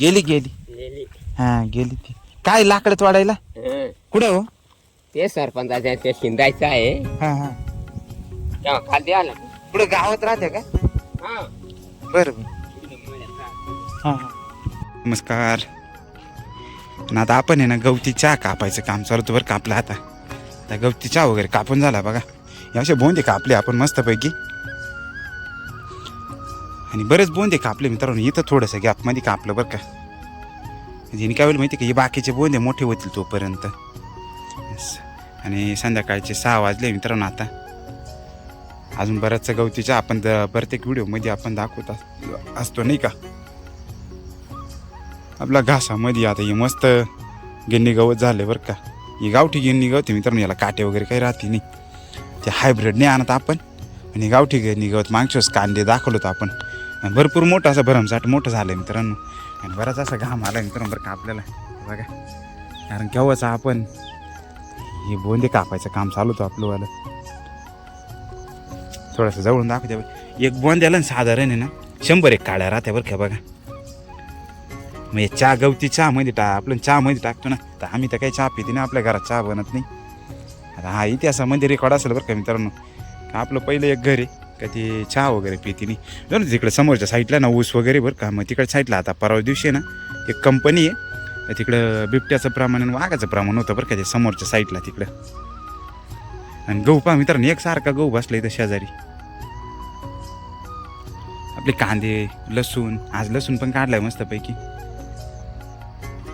गेली गेली? नेली हा गेली ती. काय लाकडं तोडायला? हं. कुठं हो? ते सरपंचाच्या ते शिंदायचं आहे. हा हा. तेव्हा खाली आला. कुठं गावात राहते का? हा. बरं बरं. हा हा. नमस्कार. आणि आता आपण आहे ना गवती चहा कापायचं काम चालू होतं बरं कापलं आता. त्या गवती चहा वगैरे कापून झाला बघा. हे असे बोंदे कापले आपण मस्तपैकी. आणि बरेच बोंदे कापले मित्रांनो. इथं थोडंसं गॅपमध्ये कापलं बरं का. म्हणजे काय होईल माहिती का? हे बाकीचे बोंदे मोठे होतील तोपर्यंत. आणि संध्याकाळचे सहा वाजले मित्रांनो आता. अजून बऱ्याचशा गवतीच्या आपण द- प्रत्येक व्हिडिओमध्ये आपण दाखवत असतो नाही का? आपला घासामध्ये आता हे मस्त गिन्नी गवत झाले बरं का. ही गावठी गिन्नी गवत आहे मित्रांनो. याला काटे वगैरे काही राहते नाही. ते हायब्रिड नाही आणत आपण. आणि गावठी गिन्नी गवत मागच्या कांदे दाखवलं होतं आपण. आणि भरपूर मोठं असं भरमसाठ मोठं झालं मित्रांनो. आणि बराच असा घाम आला मित्रांनो बरं का आपल्याला. बघा. कारण केव्हाचा आपण हे बोंदे कापायचं काम चालू होतं आपलंवालं थोडंसं जवळून दाखवते एक बोंद्याला साधारण आहे ना शंभर एक काळ्या राहत्या बरं का बघा. मग चहा गवती चहामध्ये टा आपलं चहामध्ये टाकतो ना तर आम्ही तर काही चहा पिते ना आपल्या घरात चहा बनत नाही. आता हा इतिहासामध्ये रेकॉर्ड असेल बरं का मित्रांनो. आपलं पहिलं एक घर आहे. का ते चहा वगैरे पिते नाही. जाऊ ना तिकडं समोरच्या साईडला ना ऊस वगैरे बरं का. मग तिकडं साईडला आता परवा दिवशी आहे ना एक कंपनी आहे. तिकडं बिबट्याचं प्रमाण आणि वाघाचं प्रमाण होतं बरं का ते समोरच्या साईडला तिकडं. आणि गहू पहा मित्रांनो एकसारखा गहू बसला इथं शेजारी. आपले कांदे लसूण आज लसूण पण काढलाय मस्तपैकी.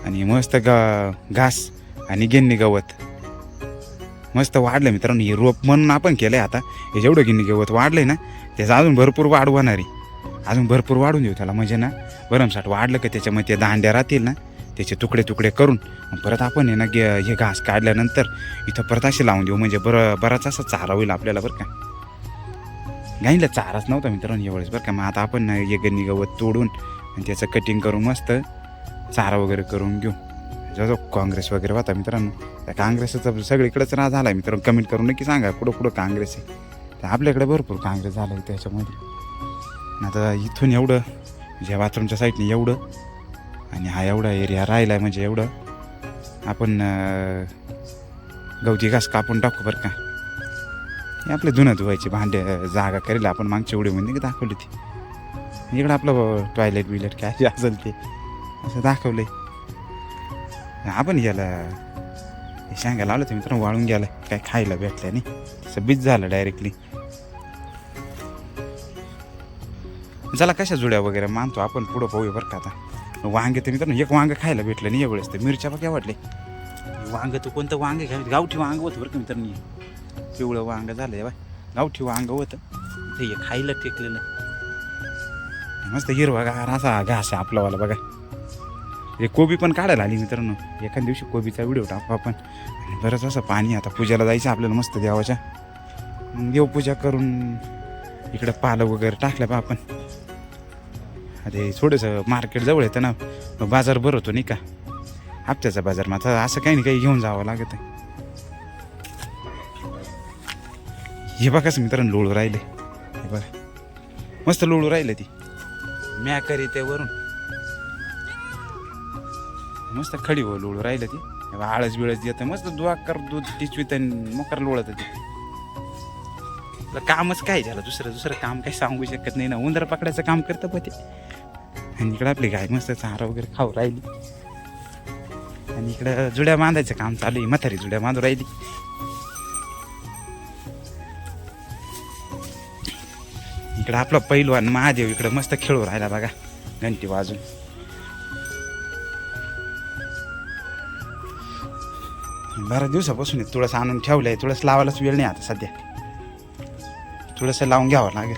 आणि मस्त ग घास आणि गिन्नी गवत. मस्त वाढलं मित्रांनो. हे रोप म्हणून आपण केलंय आता. हे जेवढं गिन्नी गवत वाढलंय ना त्याचं अजून भरपूर वाढ होणार आहे. अजून भरपूर वाढून देऊ त्याला म्हणजे ना भरमसाठ वाढलं का त्याच्यामध्ये त्या दांड्या राहतील ना त्याचे तुकडे तुकडे करून परत आपण आहे ना गे- हे घास काढल्यानंतर इथं परत असे लावून देऊ. म्हणजे बरं बराच असा चारा होईल आपल्याला बरं का. गाईला चाराच नव्हता मित्रांनो यावेळेस बरं का. मग आता आपण हे गन्नी गवत तोडून आणि त्याचं कटिंग करून मस्त चारा वगैरे करून घेऊ. जो काँग्रेस वगैरे होता मित्रांनो त्या काँग्रेसचा सगळीकडेच राह झाला आहे मित्रांनो. कमेंट करून नक्की सांगा कुठं कुठं काँग्रेस आहे? तर आपल्याकडे भरपूर काँग्रेस झालं आहे त्याच्यामध्ये आता इथून एवढं जे बाथरूमच्या साईडने एवढं आणि हा एवढा एरिया राहिला आहे म्हणजे एवढं आपण गवती घास कापून टाकू बरं का. हे आपले धुणं धुवायची भांडे जागा करेल आपण मागच्या उडीमध्ये दाखवली ती. इकडं आपलं टॉयलेट बिलेट काय असेल ते. असं दाखवलं आहे आपण गेला हे शेंगा लावलं तर मित्रांनो वाळून गेला काय खायला भेटलं नाही. तसं बीज झालं डायरेक्टली चला कशा जुड्या वगैरे मानतो आपण पुढं पाहूया बरं का आता. वांगे तर मित्रांनो एक वांग खायला भेटलं नाही एवढेच तर. मिरच्या बघ वाटले वांग तर कोणतं वांगे घ्या गावठी वांग होतं बरं का मित्रांनो. पिवळं वांग झालं बा गावठी वांग होतं. ते खायला टेकलेलं. मस्त हिरवागार असा घास आपलावाला बघा. हे कोबी पण काढायला आली मित्रांनो एखाद्या दिवशी कोबीचा व्हिडिओ टाकू आपण. आणि बरंच असं पाणी आता पूजेला जायचं आपल्याला मस्त देवाच्या. मग देवपूजा करून. इकडं पालं वगैरे टाकलं बा आपण. आता हे थोडंसं मार्केट जवळ येतं ना. बाजार भरवतो नाही का? हप्त्याचा बाजार. मग आता असं काही नाही काही घेऊन जावं लागत आहे. हे बघा कसं मित्रांनो लोळू राहिले. हे बघा. मस्त लोळू राहिले ती. मॅ करी ते वरून. मस्त खडी हो लोळू राहिलं ती. आळस बिळस येतं मस्त दुवा कर दूध टिचवीत आणि मोकर लोळत ती. कामच काय झालं दुसरं दुसरं काम काही सांगू शकत नाही ना. उंदर पकडायचं काम करतं पण ते आणि इकडं आपली गाय मस्त चारा वगैरे खाऊ राहिली. आणि इकडं जुड्या बांधायचं काम चालू आहे. म्हातारी जुड्या बांधू राहिली. इकडं आपला पैलवान महादेव इकडं मस्त खेळू राहिला बघा. घंटी वाजून. बऱ्याच दिवसापासून हे तुळस आणून ठेवलं आहे तुळस लावायलाच वेळ नाही आता सध्या. तुळस लावून घ्यावं लागेल.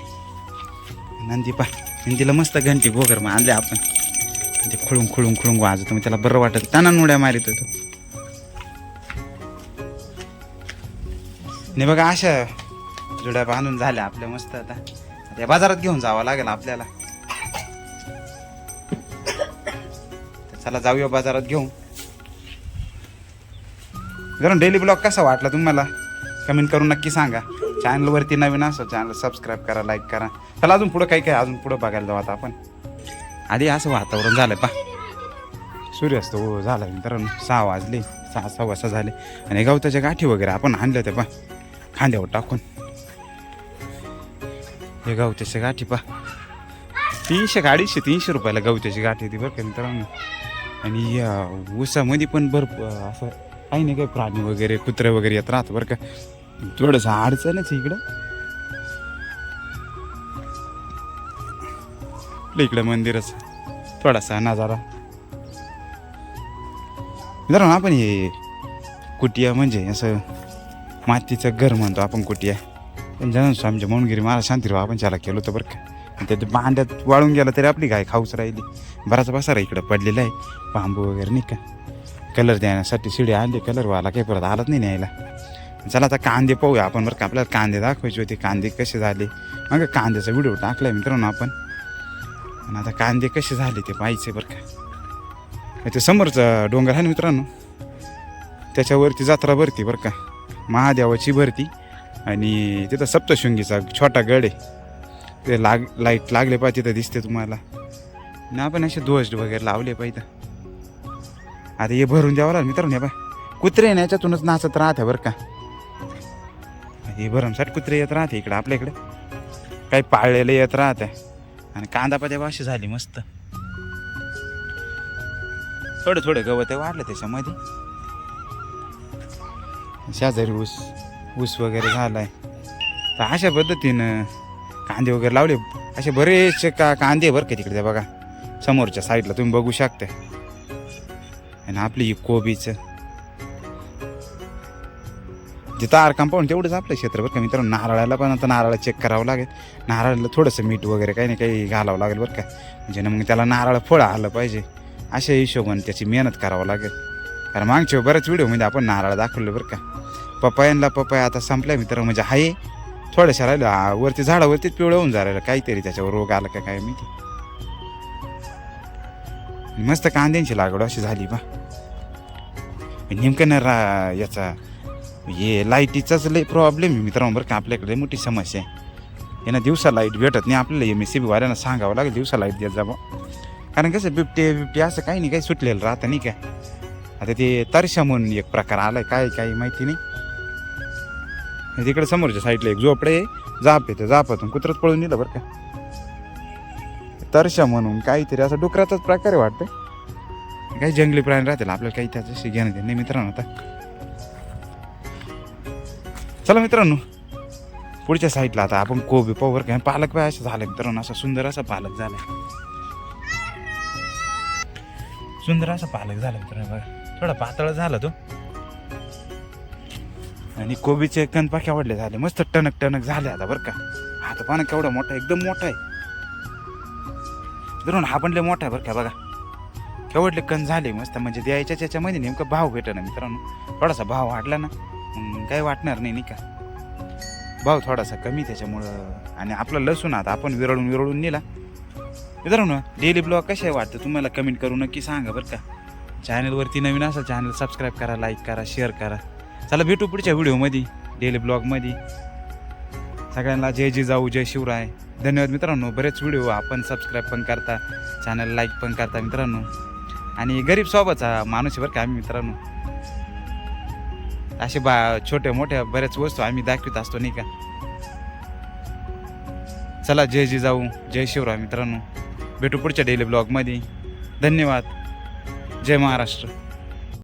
नंदी पण नंदीला मस्त घंटी गोगर मग आणले आपण. ते खुळून खुळून खुळून वाजतो मग त्याला बरं वाटत ताना नुड्या मारित होतो. नाही बघा अशा जुड्या बांधून झाल्या आपल्या मस्त आता. त्या या बाजारात घेऊन जावं लागेल आपल्याला. चला जाऊया बाजारात घेऊन. कारण डेली ब्लॉग कसा वाटला तुम्हाला? कमेंट करून नक्की सांगा. चॅनलवरती नवीन असो चॅनल सबस्क्राईब करा लाईक करा. चला अजून पुढं काही काय अजून पुढं बघायला जाऊ आता आपण. आधी असं वातावरण झालं पा सूर्यास्त हो झाला मित्रांनो सहा वाजले सहा सहा वाजता झाले. आणि गवताच्या गाठी वगैरे आपण आणल्या त्या पा खांद्यावर टाकून. हे गवत्याची गाठी पा तीनशे अडीचशे तीनशे रुपयाला गवताची गाठी होती बरं का मित्रांनो. आणि या ऊसामध्ये पण भरपूर असं काही नाही काही प्राणी वगैरे कुत्रे वगैरे येत राहतं बरं का? थोडंसं अडचणच इकडं. इकडं मंदिरच. थोडासा नजारा. मित्रांनो आपण हे कुटिया म्हणजे असं मातीचं घर म्हणतो आपण कुटिया. पण जाणून आमच्या मौनगिरी मला राहू आपण त्याला केलं होतं बरं का. त्या भांड्यात वाळून गेलं तरी आपली गाय खाऊच राहिली. बराच बसारा इकडं पडलेला आहे. बांबू वगैरे नाही का? कलर देण्यासाठी शिडी आली कलरवाला काही परत आलाच नाही न्यायला. चला आता कांदे पाहूया आपण बरं का आपल्याला कांदे दाखवायचे होते कांदे कसे झाले. मग कांद्याचा व्हिडिओ टाकलाय मित्रांनो आपण. आणि आता कांदे कसे झाले ते पाहायचे बरं का. ते समोरचं डोंगर आहे ना मित्रांनो त्याच्यावरती जत्रा भरती बरं का. महादेवाची भरती. आणि तिथं सप्तशृंगीचा छोटा गड आहे. ते लाग लाइट लागले पाहिजे तिथं दिसते तुम्हाला. आणि आपण असे ध्वज वगैरे लावले पाहिजे. आता हे भरून द्यावं लागेल मित्रांनो हे बाय कुत्रे ना याच्यातूनच नाचत राहते बरं का. हे भरमसाठ कुत्रे येत राहते इकडं आपल्या इकडे. काही पाळलेले येत राहते. आणि कांदा पात्या अशी झाली मस्त. थोडं थोडं गवत वाढलं त्याच्यामध्ये. शेजारी ऊस ऊस वगैरे झालाय. तर अशा पद्धतीनं कांदे वगैरे लावले. असे बरेचसे का कांदे बरं का तिकडे बघा. समोरच्या साईडला तुम्ही बघू शकता. आणि आपली ही कोबीचं. जे तार कंपाऊंड तेवढंच आपलं क्षेत्र बरं का मित्रांनो. नारळाला पण आता नारळ चेक करावं लागेल. नारळाला थोडंसं मीठ वगैरे काही नाही काही घालावं लागेल बरं का. म्हणजे ना मग त्याला नारळ फळ आलं पाहिजे. अशा हिशोबाने त्याची मेहनत करावं लागेल. कारण मागच्या बऱ्याच व्हिडिओमध्ये आपण नारळ दाखवलं बरं का. पपायांना पपाया आता संपल्या मित्र म्हणजे आहे थोड्याशा राहिलं वरती झाडावरतीच पिवळं होऊन जायला काहीतरी त्याच्यावर रोग आला का काय माहिती. मस्त कांद्यांची लागवड अशी झाली बा. नेमकं ना रा याचा हे लाईटीचाच लई प्रॉब्लेम आहे मित्रांनो बरं का आपल्याकडे लई मोठी समस्या आहे. यांना दिवसा लाइट भेटत नाही आपल्याला एम एस सी बी सांगावं लागेल दिवसा लाइट द्यायला जावं कारण कसं बिबटे बिबटे असं काही नाही काही सुटलेलं राहतं नाही काय आता ते तरशा म्हणून एक प्रकार आला आहे काय काही माहिती नाही. तिकडे समोरच्या साईडला एक झोपडे जाप येतं जापातून कुत्रच पळून नेलं बरं का. तरशा म्हणून काहीतरी असं डुकराचाच प्रकार आहे वाटतं काही जंगली प्राणी राहतील आपल्याला काही त्याच्याशी घेणं देणं नाही मित्रांनो आता. चला मित्रांनो पुढच्या साईडला आता आपण कोबी पवर काय पालक पाय असं झालं मित्रांनो असा सुंदर असा पालक झाला. सुंदर असा पालक झाला मित्रांनो बघा थोडा पातळ झाला तो. आणि कोबीचे कणपाख्या वाढले झाले मस्त टणक टणक झाले आता बरं का. हा तर पाना केवढा मोठा आहे, एकदम मोठा आहे. धरून हा पण लय मोठा आहे बरं का बघा. केवढले कण झाले मस्त म्हणजे द्यायच्या त्याच्यामध्ये नेमकं भाव भेटत मित्रांनो. थोडासा भाव वाढला ना मग काही वाटणार नाही नाही का? भाव थोडासा कमी त्याच्यामुळं आणि आपला लसूण आता आपण विरळून विरळून नेला. मित्रांनो डेली ब्लॉग कसे वाटतं तुम्हाला कमेंट करू नक्की सांगा बरं का. चॅनलवरती नवीन असेल चॅनल सबस्क्राईब करा लाईक करा शेअर करा. चला भेटू पुढच्या व्हिडिओमध्ये डेली ब्लॉगमध्ये सगळ्यांना जय जिजाऊ जय शिवराय. धन्यवाद मित्रांनो बरेच व्हिडिओ आपण सबस्क्राईब पण करता चॅनल लाईक पण करता मित्रांनो. आणि गरीब स्वभावाचा माणूस बरं का आम्ही मित्रांनो. असे बा छोट्या मोठ्या बऱ्याच वस्तू आम्ही दाखवित असतो नाही का? चला जय जिजाऊ जय शिवराय मित्रांनो. भेटू पुढच्या डेली ब्लॉगमध्ये धन्यवाद. जय महाराष्ट्र.